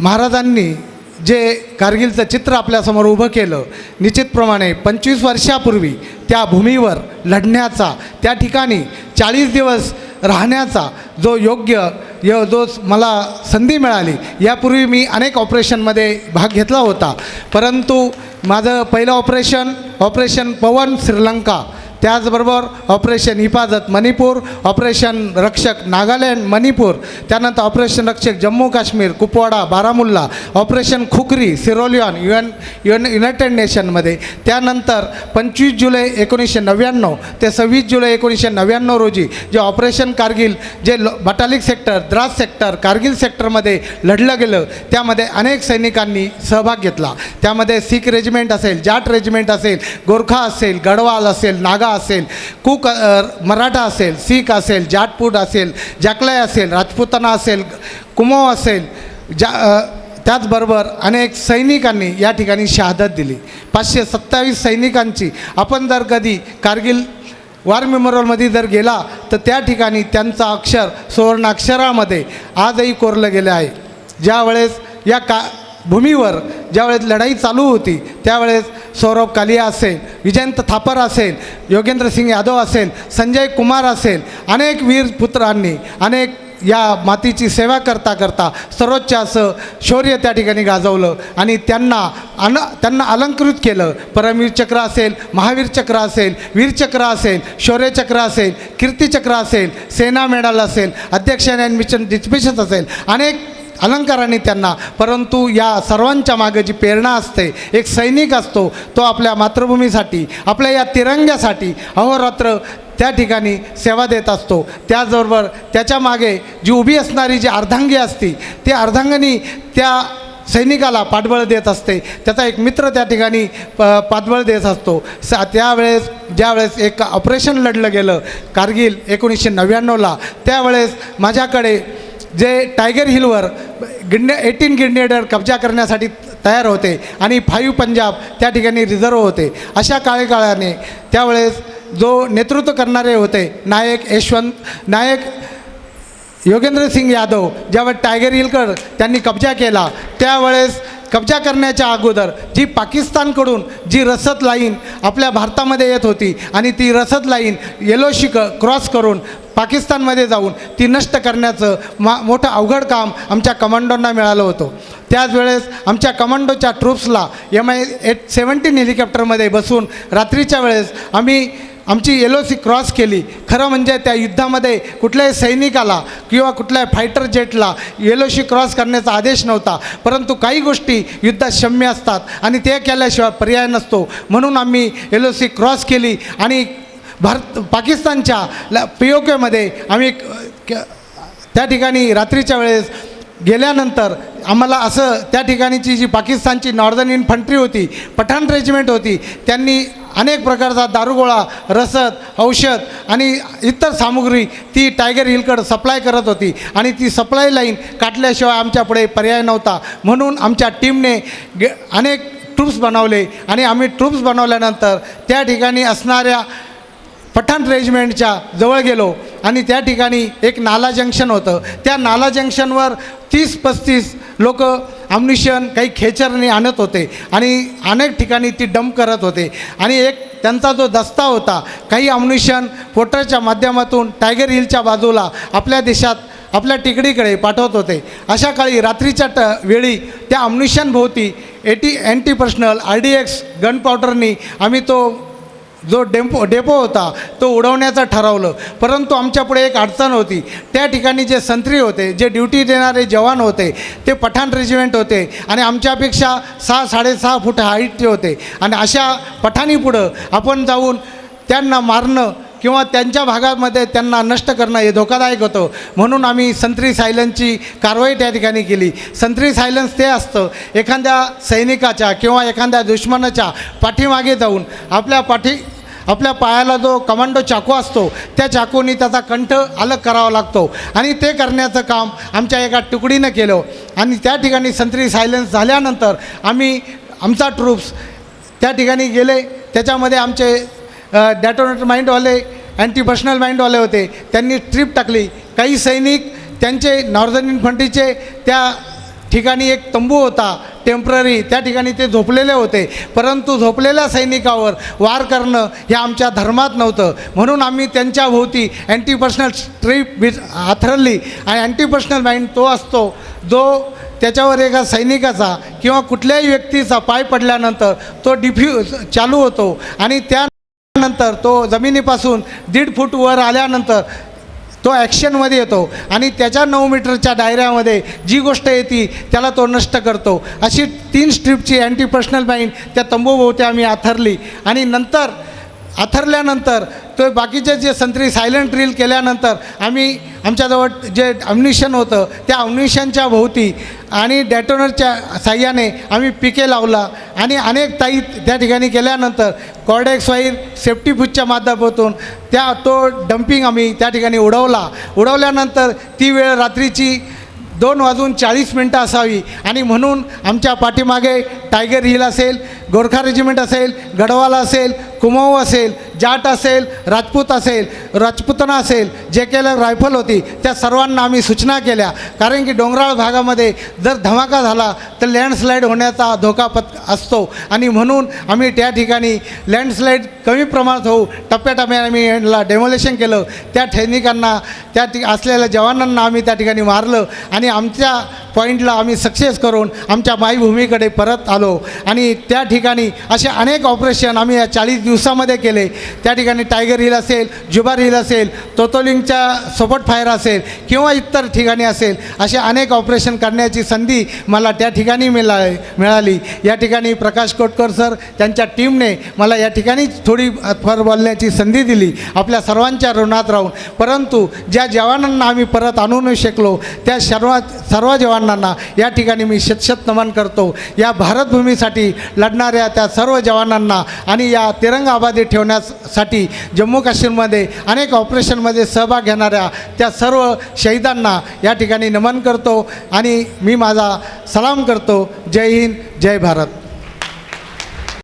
महाराजांनी जे कारगिलचं चित्र आपल्यासमोर उभं केलं निश्चितप्रमाणे पंचवीस वर्षापूर्वी त्या भूमीवर लढण्याचा त्या ठिकाणी चाळीस दिवस राहण्याचा जो योग्य य जो मला संधी मिळाली यापूर्वी मी अनेक ऑपरेशनमध्ये भाग घेतला होता. परंतु माझं पहिलं ऑपरेशन ऑपरेशन पवन श्रीलंका त्याचबरोबर ऑपरेशन हिफाजत मणिपूर ऑपरेशन रक्षक नागालँड मणिपूर त्यानंतर operation Rakshak Jammu Kashmir Kupwara Baramulla operation Khukri Sierra Leone UN N united नेशनमध्ये. त्यानंतर पंचवीस जुलै एकोणीसशे नव्याण्णव ते सव्वीस जुलै एकोणीसशे नव्याण्णव रोजी जे ऑपरेशन कारगिल जे बटालिक सेक्टर द्रास सेक्टर कारगिल सेक्टरमध्ये लढलं गेलं त्यामध्ये अनेक सैनिकांनी सहभाग घेतला. त्यामध्ये सिख रेजिमेंट असेल जाट रेजिमेंट असेल गोरखा असेल गडवाल असेल नागा असेल कुक मराठा असेल सीख असेल जाटपूट असेल जाकलाय असेल राजपुताना असेल कुमो असेल जा त्याचबरोबर अनेक सैनिकांनी या ठिकाणी शहादत दिली. पाचशे सत्तावीस सैनिकांची आपण जर कधी कारगिल वार मेमोरियलमध्ये जर गेला तर त्या ठिकाणी त्यांचं अक्षर सुवर्णाक्षरामध्ये आजही कोरलं गेलं आहे. ज्यावेळेस या का भूमीवर ज्यावेळेस लढाई चालू होती त्यावेळेस सौरभ कालिया असेल विजयंत थापर असेल योगेंद्र सिंग यादव असेल संजय कुमार असेल अनेक वीर पुत्रांनी अनेक या मातीची सेवा करता करता सर्वोच्च असं शौर्य त्या ठिकाणी गाजवलं आणि त्यांना अन त्यांना अलंकृत केलं. परमवीर चक्र असेल महावीर चक्र असेल वीरचक्र असेल शौर्यचक्र असेल कीर्तिचक्र असेल सेना मेडल असेल अध्यक्ष आणि मिशन डिस्पिशन्स असेल अनेक अलंकाराने त्यांना. परंतु या सर्वांच्या मागे जी प्रेरणा असते एक सैनिक असतो तो आपल्या मातृभूमीसाठी आपल्या या तिरंग्यासाठी अहोरात्र त्या ठिकाणी सेवा देत असतो. त्याचबरोबर त्याच्यामागे जी उभी असणारी जी अर्धांगी असती ती अर्धांगणी त्या सैनिकाला पाठबळ देत असते. त्याचा एक मित्र त्या ठिकाणी प पाठबळ देत असतो. स त्यावेळेस ज्यावेळेस एक ऑपरेशन लढलं गेलं कारगिल एकोणीसशे नव्याण्णवला त्यावेळेस माझ्याकडे जे टायगर हिलवर गिंडे एटीन गिंडेडर कब्जा करण्यासाठी तयार होते आणि फाईव्ह पंजाब त्या ठिकाणी रिझर्व होते. अशा काळेकाळाने त्यावेळेस जो नेतृत्व करणारे होते नायक यशवंत नायक योगेंद्र सिंग यादव ज्यावेळेस टायगर हिलकर त्यांनी कब्जा केला त्यावेळेस कब्जा करण्याच्या अगोदर जी पाकिस्तानकडून जी रसद लाईन आपल्या भारतामध्ये येत होती आणि ती रसद लाईन येलोशी क क्रॉस करून पाकिस्तानमध्ये जाऊन ती नष्ट करण्याचं मा मोठं अवघड काम आमच्या कमांडोंना मिळालं होतं. त्याच वेळेस आमच्या कमांडोच्या ट्रूप्सला एम आय एट सेवन्टीन हेलिकॉप्टरमध्ये बसून रात्रीच्या वेळेस आम्ही आमची एल सी क्रॉस केली. खरं म्हणजे त्या युद्धामध्ये कुठल्याही सैनिकाला किंवा कुठल्याही फायटर जेटला एल सी क्रॉस करण्याचा आदेश नव्हता. परंतु काही गोष्टी युद्धात क्षम्य असतात आणि ते केल्याशिवाय पर्याय नसतो. म्हणून आम्ही एल सी क्रॉस केली आणि भारत पाकिस्तानच्या ल पी ओ केमध्ये आम्ही क- त्या ठिकाणी रात्रीच्या वेळेस गेल्यानंतर आम्हाला असं त्या ठिकाणीची जी पाकिस्तानची नॉर्दर्न इन्फंट्री होती पठाण रेजिमेंट होती त्यांनी अनेक प्रकारचा दारुगोळा रसद औषध आणि इतर सामुग्री ती टायगर हिलकडं सप्लाय करत होती. आणि ती सप्लाय लाईन काटल्याशिवाय आमच्यापुढे पर्याय नव्हता. म्हणून आमच्या टीमने गे अनेक ट्रूप्स बनवले आणि आम्ही ट्रूप्स बनवल्यानंतर त्या ठिकाणी असणाऱ्या पठाण रेजिमेंटच्या जवळ गेलो आणि त्या ठिकाणी एक नाला जंक्शन होतं. त्या नाला जंक्शनवर तीस पस्तीस लोक आम्निशन काही खेचरने आणत होते आणि अनेक ठिकाणी ती डंप करत होते. आणि एक त्यांचा जो दस्ता होता काही आम्निशन पोटरच्या माध्यमातून टायगर हिलच्या बाजूला आपल्या देशात आपल्या टिकडीकडे पाठवत होते. अशा काळी रात्रीच्या ट वेळी त्या आम्निशनभोवती eighty anti personnel R D X gun पावडरनी आम्ही तो जो डेम्पो डेपो होता तो उडवण्याचं ठरवलं. परंतु आमच्यापुढे एक अडचण होती. त्या ठिकाणी जे संत्री होते जे ड्युटी देणारे जवान होते ते पठाण रेजिमेंट होते आणि आमच्यापेक्षा सहा साडेसहा फूट हाईटचे होते. आणि अशा पठाणीपुढं आपण जाऊन त्यांना मारणं किंवा त्यांच्या भागामध्ये त्यांना नष्ट करणं हे धोकादायक होतं. म्हणून आम्ही संत्री सायलन्सची कारवाई त्या ठिकाणी केली. संत्री सायलन्स ते असतं एखाद्या सैनिकाच्या किंवा एखाद्या दुश्मनाच्या पाठीमागे जाऊन आपल्या पाठी आपल्या पायाला जो कमांडो चाकू असतो त्या चाकूनी त्याचा कंठ अलग करावा लागतो. आणि ते करण्याचं काम आमच्या एका तुकडीनं केलं. आणि त्या ठिकाणी संत्री सायलेन्स झाल्यानंतर आम्ही आमचा ट्रूप्स त्या ठिकाणी गेले. त्याच्यामध्ये आमचे डॅटोनेटर माइंडवाले अँटी पर्सनल माइंडवाले होते. त्यांनी ट्रिप टाकली. काही सैनिक त्यांचे नॉर्दर्न इन्फंट्रीचे त्या ठिकाणी एक तंबू होता टेंपररी त्या ठिकाणी ते झोपलेले होते. परंतु झोपलेल्या सैनिकावर वार करणं हे आमच्या धर्मात नव्हतं. म्हणून आम्ही त्यांच्याभोवती अँटीपर्सनल अँटी पर्सनल स्ट्रीप बी आथरली आणि अँटी पर्सनल माइंड तो असतो जो त्याच्यावर एका सैनिकाचा किंवा कुठल्याही व्यक्तीचा पाय पडल्यानंतर तो डिफ्यूज चालू होतो. आणि त्यानंतर तो जमिनीपासून दीड फूट वर आल्यानंतर तो ॲक्शनमध्ये येतो. आणि त्याच्या नऊ मीटरच्या डायऱ्यामध्ये जी गोष्ट येते त्याला तो नष्ट करतो. अशी तीन स्ट्रीपची अँटी पर्सनल माइंड त्या तंबूभोवती आम्ही आथरली. आणि नंतर आथरल्यानंतर तो बाकीचे जे संत्री सायलेंट ड्रिल केल्यानंतर आम्ही आमच्याजवळ जे अम्युनिशन होतं त्या अम्युनिशनच्या भोवती आणि डॅटोनरच्या साह्याने आम्ही पिके लावला. आणि अनेक ताई त्या ठिकाणी केल्यानंतर कॉर्डेक्स वाईर सेफ्टी फूजच्या माध्यमातून त्या तो डम्पिंग आम्ही त्या ठिकाणी उडवला. उडवल्यानंतर ती वेळ रात्रीची दोन वाजून चाळीस मिनटं असावी. आणि म्हणून आमच्या पाठीमागे टायगर हिल असेल गोरखा रेजिमेंट असेल गडवाल असेल कुमाऊ असेल जाट असेल राजपूत असेल राजपुतना असेल जे केलं रायफल होती त्या सर्वांना आम्ही सूचना केल्या. कारण की डोंगराळ भागामध्ये जर धमाका झाला तर लँडस्लाईड होण्याचा धोका पत असतो. आणि म्हणून आम्ही त्या ठिकाणी लँडस्लाईड कमी प्रमाणात होऊ टप्प्याटप्प्याने आम्ही यांना डेमोलेशन केलं. त्या सैनिकांना त्या ठिक असलेल्या जवानांना आम्ही त्या ठिकाणी मारलं. आणि आमच्या पॉईंटला आम्ही सक्सेस करून आमच्या मायभूमीकडे परत आलो. आणि त्या ठिकाणी असे अनेक ऑपरेशन आम्ही या चाळीस दिवसामध्ये केले. त्या ठिकाणी टायगर हिल असेल जुबार रील असेल तोतोलिंगच्या सोबत फायर असेल किंवा इतर ठिकाणी असेल असे अनेक ऑपरेशन करण्याची संधी मला त्या ठिकाणी मिळा मिळाली. या ठिकाणी प्रकाश कोटकर सर त्यांच्या टीमने मला या ठिकाणी थोडी फार बोलण्याची संधी दिली. आपल्या सर्वांच्या ऋणात राहून. परंतु ज्या जवानांना आम्ही परत आणू नाही शकलो त्या सर्व सर्व जवानांना या ठिकाणी मी शतशत नमन करतो. या भारतभूमीसाठी लढणाऱ्या त्या सर्व जवानांना आणि या तिरंगा आबादी ठेवण्यासाठी जम्मू काश्मीरमध्ये अनेक ऑपरेशनमध्ये सहभाग घेणाऱ्या त्या सर्व शहीदांना या ठिकाणी नमन करतो आणि मी माझा सलाम करतो. जय हिंद जय भारत.